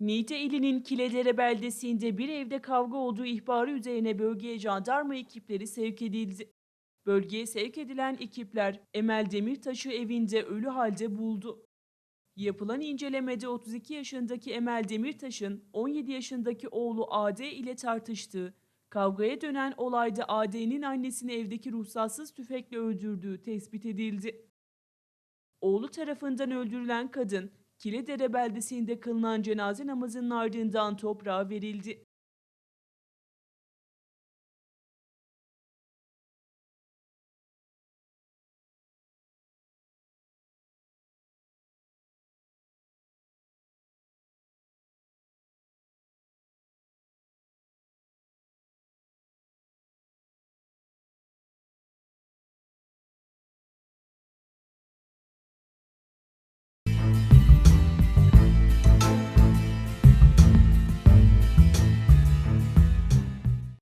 Niğde ilinin Kiledere beldesinde bir evde kavga olduğu ihbarı üzerine bölgeye jandarma ekipleri sevk edildi. Bölgeye sevk edilen ekipler Emel Demirtaş'ı evinde ölü halde buldu. Yapılan incelemede 32 yaşındaki Emel Demirtaş'ın 17 yaşındaki oğlu AD ile tartıştığı, kavgaya dönen olayda AD'nin annesini evdeki ruhsatsız tüfekle öldürdüğü tespit edildi. Oğlu tarafından öldürülen kadın, Kiledere beldesinde kılınan cenaze namazının ardından toprağa verildi.